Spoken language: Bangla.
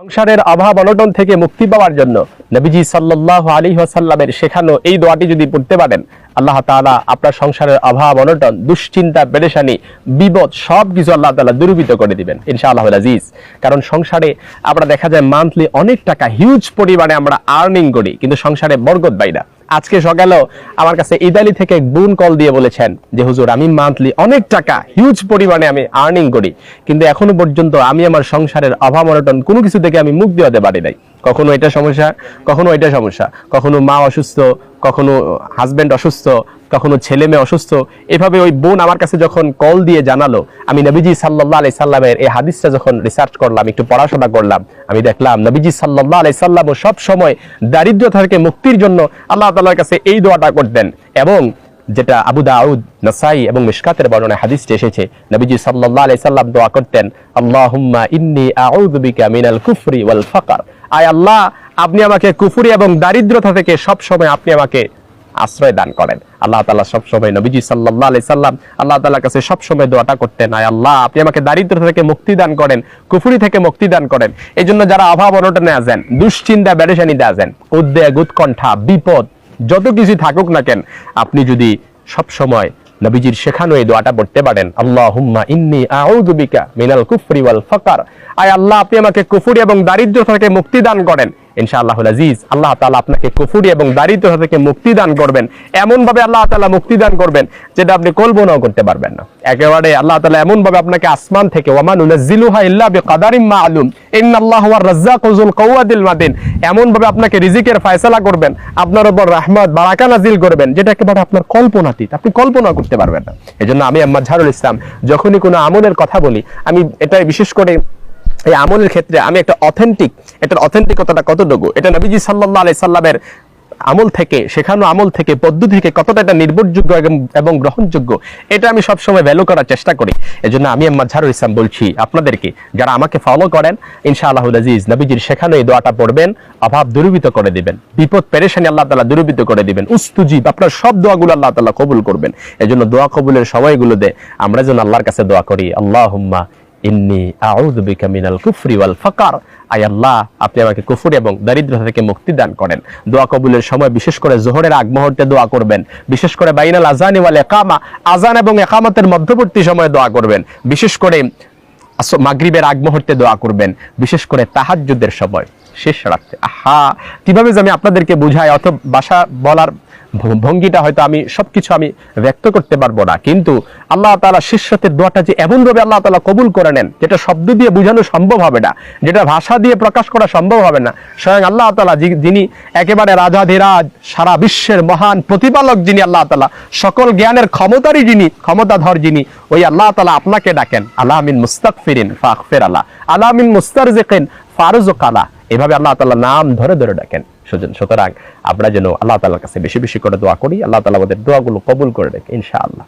সংসারের অভাব অনটন থেকে মুক্তি পাওয়ার জন্য নবীজি সাল্লাহ আলী ওয়াসাল্লামের শেখানো এই দোয়াটি যদি পড়তে পারেন, আল্লাহ তালা আপনার সংসারের অভাব অনটন, দুশ্চিন্তা, পেরেশানি, বিপদ সব কিছু আল্লাহ তালা দুর্বিত করে দিবেন ইনশা আল্লাহ আজিজ। কারণ সংসারে আমরা দেখা যায় মান্থলি অনেক টাকা হিউজ পরিমাণে আমরা আর্নিং করি, কিন্তু সংসারে বরগত বাইরা আজকে সকালেও আমার কাছে ইতালি থেকে বোন কল দিয়ে বলেছেন যে, হুজুর, আমি মান্থলি অনেক টাকা হিউজ পরিমাণে আমি আর্নিং করি। কিন্তু এখনও পর্যন্ত আমি আমার সংসারের অভাব অনটন কোনো কিছু থেকে আমি মুখ দিতে পারি নাই। কখনো এটা সমস্যা, কখনো এটা সমস্যা। কখনো মা অসুস্থ, কখনো হাজবেন্ড অসুস্থ, কখনো ছেলে মেয়ে অসুস্থ। এভাবে ওই বোন আমার কাছে যখন কল দিয়ে জানালো, আমি নবীজি সাল্লাহ আলাই সাল্লামের এই হাদিসটা যখন রিসার্চ করলাম, একটু পড়াশোনা করলাম, আমি দেখলাম নবীজি সাল্লাহ আলাই সাল্লাম সব সময় দারিদ্রতা থেকে মুক্তির জন্য আল্লাহ তাআলার কাছে এই দোয়াটা করতেন। এবং যেটা আবু দাউদ, নাসাই এবং মিশকাতের বর্ণনায় হাদিসটি এসেছে, নবীজি সাল্লাল্লাহু আলাইহি সাল্লাম দোয়া করতেন, আল্লাহুম্মা ইন্নি আউযু বিকা মিনাল কুফরি ওয়াল ফাকর। আয় আল্লাহ, আপনি আমাকে কুফুরি এবং দারিদ্রতা থেকে সব সময় আপনি আমাকে আশ্রয় দান করেন। আল্লাহ তাআলা সব সময় নবীজি সাল্লাল্লাহু আলাইহি সাল্লাম আল্লাহ তাআলার কাছে সব সময় দোয়াটা করতেন, আয় আল্লাহ, আপনি আমাকে দারিদ্রতা থেকে মুক্তি দান করেন, কুফুরি থেকে মুক্তি দান করেন। এই জন্য যারা অভাব অনটনে আসেন দুশ্চিন্তা, বেরেশানিতে আসেন উদ্বেগ, উৎকণ্ঠা, বিপদ, যত কিছু থাকুক না কেন, আপনি যদি সব সময় নবীজির শেখানো এই দোয়াটা পড়তে পারেন। আল্লাহুম্মা ইন্নী আল্লাহ, আপনি আমাকে কুফুরি এবং দারিদ্র থেকে মুক্তি দান করেন। ইনশাআল্লাহ আজিজ। আল্লাহ তাআলা আপনাকে কুফরি এবং দারিদ্রতা থেকে মুক্তি দান করবেন। এমন ভাবে আল্লাহ তালা মুক্তি দান করবেন যেটা আপনি কল্পনাও করতে পারবেন না। একেবারে আল্লাহ তালা এমন ভাবে আপনাকে আসমান থেকে ওয়া মা নুনাজ্জিলুহা ইল্লা বিকাদারিম মাআলুম ইন্নাল্লাহু ওয়ার রাজ্জাকু যুল কওয়াদিল মাতিন। এমন ভাবে আপনাকে রিজিকের ফয়সালা করবেন, আপনার উপর রহমত, বারাকা নাজিল করবেন, যেটা একেবারে আপনার কল্পনাতীত আপনি কল্পনা করতে পারবেন না। এজন্য আমি আম্মা ঝারুল ইসলাম, যখনই কোনো আমলের কথা বলি, আমি এটাই বিশেষ করে এই আমলের ক্ষেত্রে আমি একটা অথেন্টিক এটার অথেন্টিকতাটা কতটুকু? এটা নবীজি সাল্লাল্লাহু আলাইহি সাল্লামের আমল থেকে, শেখানো আমল থেকে পদ্ধতি থেকে কতটা এটা নির্ভরযোগ্য এবং- গ্রহণযোগ্য, এটা আমি সবসময় ভ্যালু করার চেষ্টা করি। এজন্য আমি আম্মা ঝারুল ইসলাম বলছি আপনাদেরকে, যারা আমাকে ফলো করেন ইনশাআল্লাহ আজিজ, নবীজির শেখানো এই দোয়াটা পড়বেন, অভাব দূরীভূত করে দিবেন, বিপদ, পেরেশানি আল্লাহ তালা দূরীভূত করে দিবেন, উস্তুজিব, আপনার সব দোয়াগুলো আল্লাহ তালা কবুল করবেন। এজন্য দোয়া কবুলের সময়গুলোতে আমরা যেন আল্লাহর কাছে দোয়া করি, আল্লাহুম্মা ইন্নি আউযু মিনাল কুফরি ওয়াল ফাকার। আয় আল্লাহ, আপনি আমাকে কুফর এবং দারিদ্রতা থেকে মুক্তি দান করেন। দোয়া কবুলের সময় বিশেষ করে জোহরের আগ মুহূর্তে দোয়া করবেন। বিশেষ করে বাইনাল আজানি ওয়াল একামা আজান এবং একামতের মধ্যবর্তী সময়ে দোয়া করবেন। বিশেষ করে মাগরিবের আগ মুহূর্তে দোয়া করবেন, বিশেষ করে তাহাজ্জুদের সময়, শেষ রাত্রে। আহা! কীভাবে যে আমি আপনাদেরকে বুঝাই অত ভাষা বলার ভঙ্গিটা হয়তো আমি সবকিছু আমি ব্যক্ত করতে পারব না, কিন্তু আল্লাহ তাআলা শেষ রাতের দোয়াটা যে এমন ভাবে আল্লাহ তাআলা কবুল করে নেন, যেটা শব্দ দিয়ে বোঝানো সম্ভব হবে না, যেটা ভাষা দিয়ে প্রকাশ করা সম্ভব হবে না, স্বয়ং আল্লাহ তালা যিনি একেবারে রাজাধিরাজ, সারা বিশ্বের মহান প্রতিপালক যিনি আল্লাহ তালা সকল জ্ঞানের ক্ষমতারই যিনি, ক্ষমতাধর যিনি ওই আল্লাহ তালা আপনাকে ডাকেন আল্লাহ মিন মুস্তাগফিরিন ফের আল্লাহ আল্লাহ মিন মুস্তারজিকিন ফারুজ কালা এভাবে আল্লাহ তালা নাম ধরে ধরে ডাকেন। সুজন, সুতরাং আমরা যেন আল্লাহ তালার কাছে বেশি বেশি করে দোয়া করি, আল্লাহ তালা আমাদের দোয়াগুলো কবুল করে রাখে ইনশাআল্লাহ।